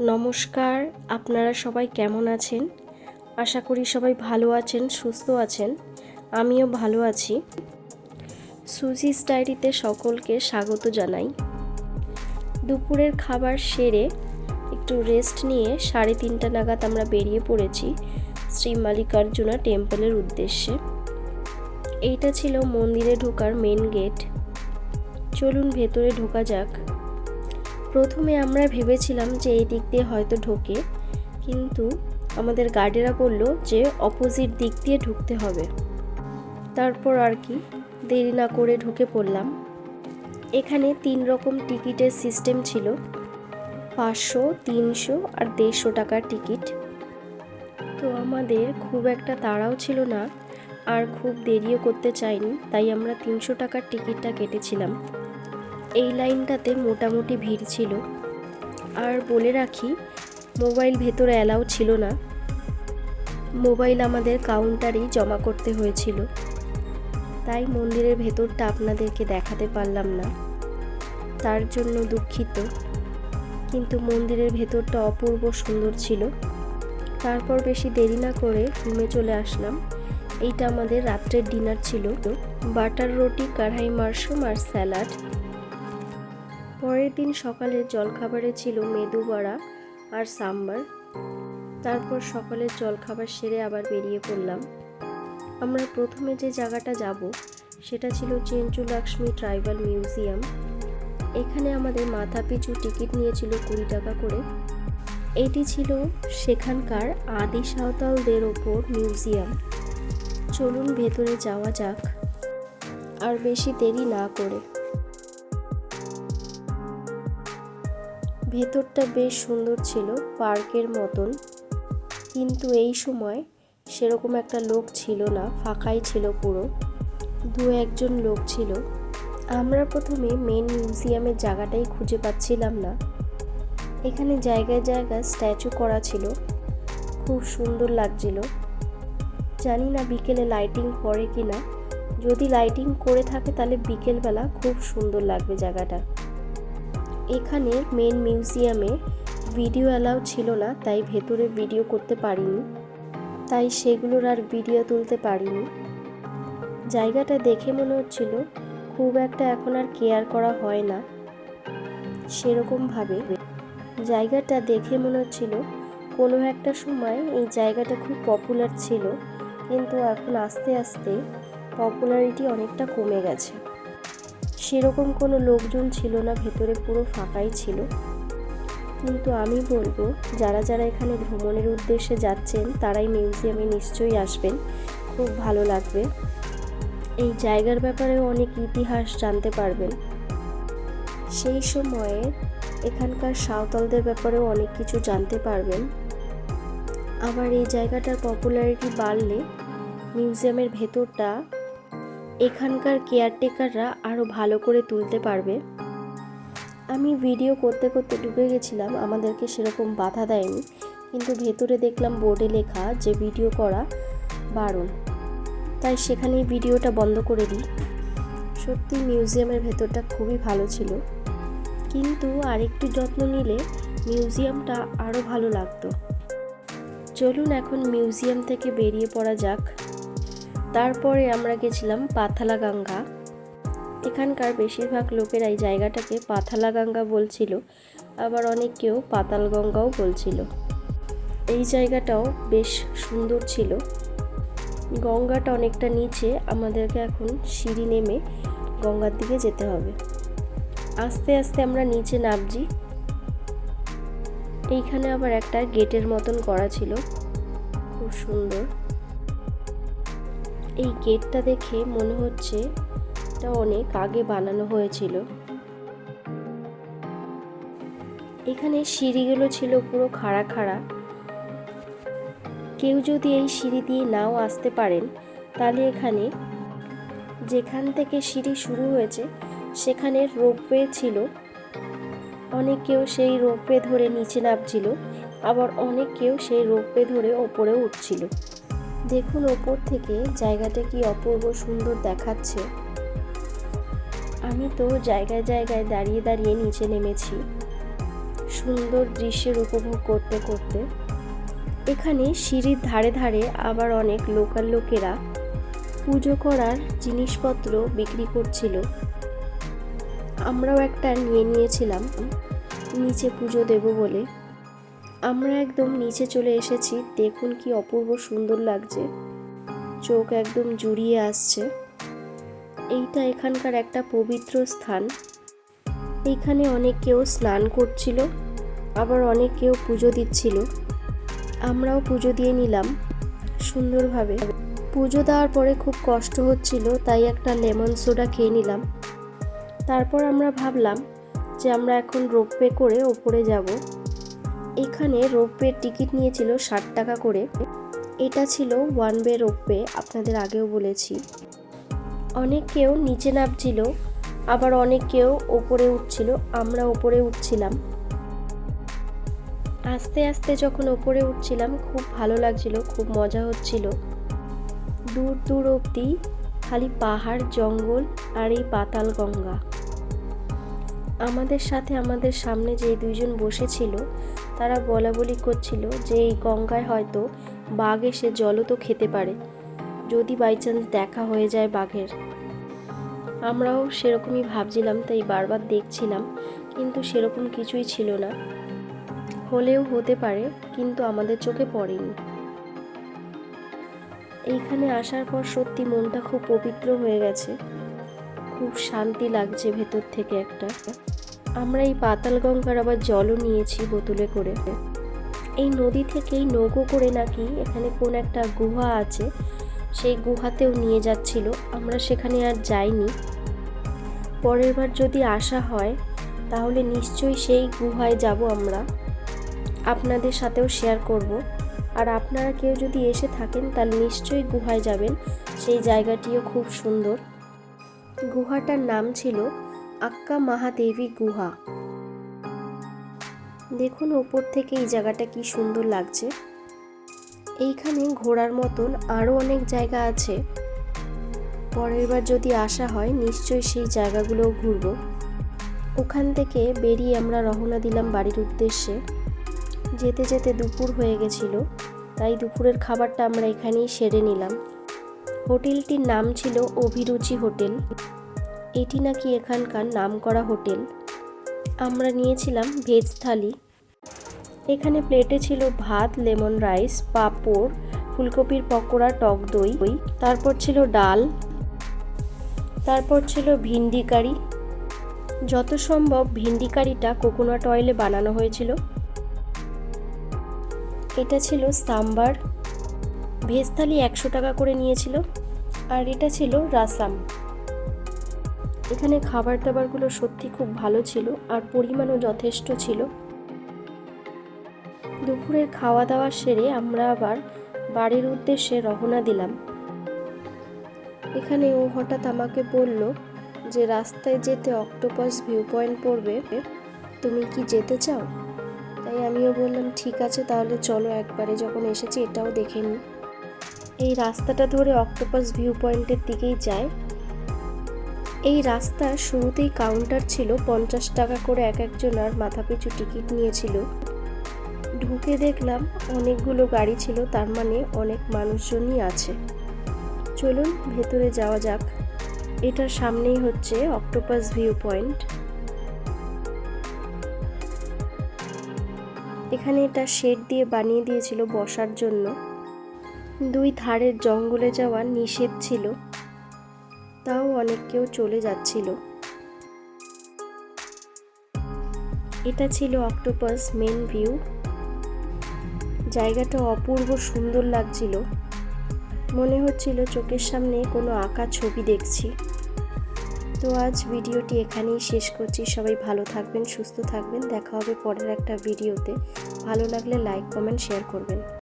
নমস্কার, আপনারা সবাই কেমন আছেন? আশা করি সবাই ভালো আছেন, সুস্থ আছেন। আমিও ভালো আছি। সুজি ডায়েরিতে সকলকে স্বাগত জানাই। দুপুরের খাবার সেরে একটু রেস্ট নিয়ে সাড়ে তিনটা নাগাদ আমরা বেরিয়ে পড়েছি শ্রী মালিকার্জুনা টেম্পলের উদ্দেশ্যে। এইটা ছিল মন্দিরে ঢোকার মেন গেট চলুন ভেতরে ঢোকা যাক। প্রথমে আমরা ভেবেছিলাম যে এই দিক দিয়ে হয়তো ঢোকে, কিন্তু আমাদের গার্ডেরা বলল যে অপোজিট দিক দিয়ে ঢুকতে হবে। তারপর আর কি, দেরি না করে ঢুকে পড়লাম। এখানে তিন রকম টিকিটের সিস্টেম ছিল, পাঁচশো, তিনশো আর দেড়শো টাকার টিকিট। তো আমাদের খুব একটা তাড়াও ছিল না, আর খুব দেরিও করতে চাইনি, তাই আমরা তিনশো টাকার টিকিটটা কেটেছিলাম। এই লাইনটাতে মোটামুটি ভিড় ছিল। আর বলে রাখি, মোবাইল ভেতরে অ্যালাউ ছিল না। মোবাইল আমাদের কাউন্টারেই জমা করতে হয়েছিল। তাই মন্দিরের ভেতরটা আপনাদেরকে দেখাতে পারলাম না। তার জন্য দুঃখিত। কিন্তু মন্দিরের ভেতরটা অপূর্ব সুন্দর ছিল। তারপর বেশি দেরি না করে রুমে চলে আসলাম। এইটা আমাদের রাত্রের ডিনার ছিল। বাটার রুটি কাঢ়াই মাশরুম আর স্যালাড পরের দিন সকালের জলখাবারে ছিল মেদু বড়া আর সাম্বার। তারপর সকালের জলখাবার সেরে আবার বেরিয়ে পড়লাম। আমরা প্রথমে যে জায়গাটা যাব, সেটা ছিল চেঞ্চু লক্ষ্মী ট্রাইবাল মিউজিয়াম। এখানে আমাদের মাথা পিছু টিকিট নিয়েছিল কুড়ি টাকা করে। এটি ছিল সেখানকার আদি সাঁওতালদের ওপর মিউজিয়াম। চলুন ভেতরে যাওয়া যাক। আর বেশি দেরি না করে। ভেতরটা বেশ সুন্দর ছিল, পার্কের মতন। কিন্তু এই সময় সেরকম একটা লোক ছিল না, ফাঁকাই ছিল পুরো। দু একজন লোক ছিল। আমরা প্রথমে মেন মিউজিয়ামের জায়গাটাই খুঁজে পাচ্ছিলাম না। এখানে জায়গায় জায়গায় স্ট্যাচু করা ছিল। খুব সুন্দর লাগছিল। জানি না বিকেলে লাইটিং করে কি না যদি লাইটিং করে থাকে তাহলে বিকেলবেলা খুব সুন্দর লাগবে জায়গাটা। এখানে মেন মিউজিয়ামে ভিডিও অ্যালাউ ছিল না, তাই ভেতরে ভিডিও করতে পারিনি। তাই সেগুলোর আর ভিডিও তুলতে পারিনি। জায়গাটা দেখে মনে হচ্ছিল খুব একটা এখন আর কেয়ার করা হয় না। সেরকমভাবে জায়গাটা দেখে মনে হচ্ছিল কোনো একটা সময় এই জায়গাটা খুব পপুলার ছিল, কিন্তু এখন আস্তে আস্তে পপুলারিটি অনেকটা কমে গেছে। সেরকম কোনো লোকজন ছিল না, ভেতরে পুরো ফাঁকাই ছিল। কিন্তু আমি বলব, যারা যারা এখানে ভ্রমণের উদ্দেশ্যে যাচ্ছেন, তারাই মিউজিয়ামে নিশ্চয়ই আসবেন। খুব ভালো লাগবে। এই জায়গার ব্যাপারেও অনেক ইতিহাস জানতে পারবেন। সেই সময়ে এখানকার সাঁওতালদের ব্যাপারেও অনেক কিছু জানতে পারবেন। আবার এই জায়গাটার পপুলারিটি বাড়লে, মিউজিয়ামের ভেতরটা এখানকার কেয়ারটেকাররা আরও ভালো করে তুলতে পারবে। আমি ভিডিও করতে করতে ঢুকে গেছিলাম, আমাদেরকে সেরকম বাধা দেয়নি। কিন্তু ভেতরে দেখলাম বোর্ডে লেখা যে ভিডিও করা বারণ। তাই সেখানেই ভিডিওটা বন্ধ করে দিই। সত্যি মিউজিয়ামের ভেতরটা খুবই ভালো ছিল। কিন্তু আরেকটু যত্ন নিলে মিউজিয়ামটা আরও ভালো লাগতো। চলুন এখন মিউজিয়াম থেকে বেরিয়ে পড়া যাক। তারপরে আমরা গেছিলাম পাথালা গঙ্গা এখানকার বেশিরভাগ লোকেরা এই জায়গাটাকে পাথালা গঙ্গা বলছিল, আবার অনেক কেউ পাতাল গঙ্গাও বলছিল। এই জায়গাটাও বেশ সুন্দর ছিল। গঙ্গাটা অনেকটা নিচে, আমাদেরকে এখন সিঁড়ি নেমে গঙ্গার দিকে যেতে হবে। আস্তে আস্তে আমরা নিচে নামছি। এইখানে আবার একটা গেটের মতন করা ছিল। খুব সুন্দর। এই গেটটা দেখে মনে হচ্ছে এটা অনেক আগে বানানো হয়েছিল। এখানে সিঁড়িগুলো ছিল পুরো খাড়া খাড়া। কেউ যদি এই সিঁড়ি দিয়ে নাও আসতে পারেন, তাহলে এখানে যেখান থেকে সিঁড়ি শুরু হয়েছে, সেখানে রোপওয়ে ছিল। অনেক কেউ সেই রোপওয়ে ধরে নিচে নামছিল, আবার অনেক কেউ সেই রোপওয়ে ধরে ওপরে উঠছিল। দেখুন ওপর থেকে জায়গাটা কি অপূর্ব সুন্দর দেখাচ্ছে। আমি তো জায়গায় জায়গায় দাঁড়িয়ে দাঁড়িয়ে নিচে নেমেছি। সুন্দর দৃশ্যের উপভোগ করতে করতে। এখানে সিঁড়ির ধারে ধারে আবার অনেক লোকাল লোকেরা পুজো করার জিনিসপত্র বিক্রি করছিল। আমরাও একটা নিয়ে নিয়েছিলাম। নিচে পুজো দেব বলে। আমরা একদম নিচে চলে এসেছি। দেখুন কি অপূর্ব সুন্দর লাগছে। চোখ একদম জুড়িয়ে আসছে। এইটা এখানকার একটা পবিত্র স্থান। এইখানে অনেক কেউ স্নান করছিল, আবার অনেক কেউ পুজো দিচ্ছিল। আমরাও পুজো দিয়ে নিলাম সুন্দরভাবে। পুজো দেওয়ার পরে খুব কষ্ট হচ্ছিল, তাই একটা লেমন সোডা খেয়ে নিলাম। তারপর আমরা ভাবলাম যে আমরা এখন রোপওয়ে করে ওপরে যাব। এখানে রোপওয়ের টিকিট নিয়েছিল ষাট টাকা করে। এটা ছিল ওয়ান ওয়ে রোপওয়ে, আপনাদের আগেও বলেছি। অনেক কেউ নিচে নামছিল, আবার অনেক কেউ ওপরে উঠছিল, আমরা ওপরে উঠছিলাম। আস্তে আস্তে যখন ওপরে উঠছিলাম, খুব ভালো লাগছিল, খুব মজা হচ্ছিল। দূর দূর অবধি খালি পাহাড়, জঙ্গল আর এই পাতাল গঙ্গা। আমাদের সাথে আমাদের সামনে যে দুইজন বসেছিল তারা বলা বলি করছিল যে এই গঙ্গায় হয়তো বাঘ এসে জলও তো খেতে পারে। যদি বাই চান্স দেখা হয়ে যায় বাঘের। আমরাও সেরকমই ভাবছিলাম, তাই বারবার দেখছিলাম, কিন্তু সেরকম কিছুই ছিল না। হলেও হতে পারে, কিন্তু আমাদের চোখে পড়েনি। এইখানে আসার পর সত্যি মনটা খুব পবিত্র হয়ে গেছে। খুব শান্তি লাগছে ভেতর থেকে একটা। আমরা এই পাতাল গঙ্গার আবার জলও নিয়েছি বোতলে করে। এই নদী থেকেই নৌকো করে নাকি এখানে কোন একটা গুহা আছে, সেই গুহাতেও নিয়ে যাচ্ছিল। আমরা সেখানে আর যাইনি। পরের বার যদি আসা হয়, তাহলে নিশ্চয়ই সেই গুহায় যাব আমরা। আপনাদের সাথেও শেয়ার করব। আর আপনারা কেউ যদি এসে থাকেন, তাহলে নিশ্চয়ই গুহায় যাবেন। সেই জায়গাটিও খুব সুন্দর। গুহাটার নাম ছিল আক্কা মহাদেবী গুহা। দেখুন ওপর থেকে এই জায়গাটা কি সুন্দর লাগছে। এইখানে ঘোরার মতন আরও অনেক জায়গা আছে। পরের বার যদি আসা হয়, নিশ্চয়ই সেই জায়গাগুলোও ঘুরব। ওখান থেকে বেরিয়ে আমরা রওনা দিলাম বাড়ির উদ্দেশ্যে। যেতে যেতে দুপুর হয়ে গেছিল, তাই দুপুরের খাবারটা আমরা এখানেই সেরে নিলাম। হোটেলটির নাম ছিল অভিরুচি হোটেল। এটি নাকি এখানকার নামকরা হোটেল? আমরা নিয়েছিলাম ভেজ থালি। এখানে প্লেটে ছিল ভাত, লেমন রাইস, পাঁপড়, ফুলকপির পকোড়া, টক দই তারপর ছিল ডাল, তারপর ছিল ভিন্ডি কারি যত সম্ভব ভিন্ডি কারিটা কোকোনাট অয়েলে বানানো হয়েছিল। এটা ছিল সাম্বার। ভেজ থালি একশো টাকা করে নিয়েছিল। আর এটা ছিল রাসাম। এখানে খাবার দাবারগুলো সত্যি খুব ভালো ছিল আর পরিমাণও যথেষ্ট ছিল। দুপুরের খাওয়া দাওয়া সেরে আমরা আবার বাড়ির উদ্দেশ্যে রওনা দিলাম। এখানে ও হঠাৎ আমাকে বলল যে রাস্তায় যেতে অক্টোপাস ভিউ পয়েন্ট পড়বে। তুমি কি যেতে চাও? তাই আমিও বললাম, ঠিক আছে, তাহলে চলো একবারে। যখন এসেছি এটাও দেখে নিই এই রাস্তাটা ধরে অক্টোপাস ভিউ পয়েন্টের দিকেই যায়। এই রাস্তার শুরুতেই কাউন্টার ছিল, পঞ্চাশ টাকা করে এক একজনার মাথাপিছু টিকিট নিয়েছিল। ঢুকে দেখলাম অনেকগুলো গাড়ি ছিল, তার মানে অনেক মানুষজনই আছে। চলুন ভেতরে যাওয়া যাক। এটার সামনেই হচ্ছে অক্টোপাস ভিউ পয়েন্ট এখানে এটা শেড দিয়ে বানিয়ে দিয়েছিল বসার জন্য। দুই ধারের জঙ্গলে যাওয়া নিষেধ ছিল। তাও অনেক কেউ চলে যাচ্ছিল। এটা ছিল অক্টোপাস মেন ভিউ। জায়গাটা অপূর্ব সুন্দর লাগছিল। মনে হচ্ছিল চোখের সামনে কোনো আঁকা ছবি দেখছি। তো আজ ভিডিওটি এখানেই শেষ করছি। সবাই ভালো থাকবেন, সুস্থ থাকবেন। দেখা হবে পরের একটা ভিডিওতে। ভালো লাগলে লাইক, কমেন্ট, শেয়ার করবেন।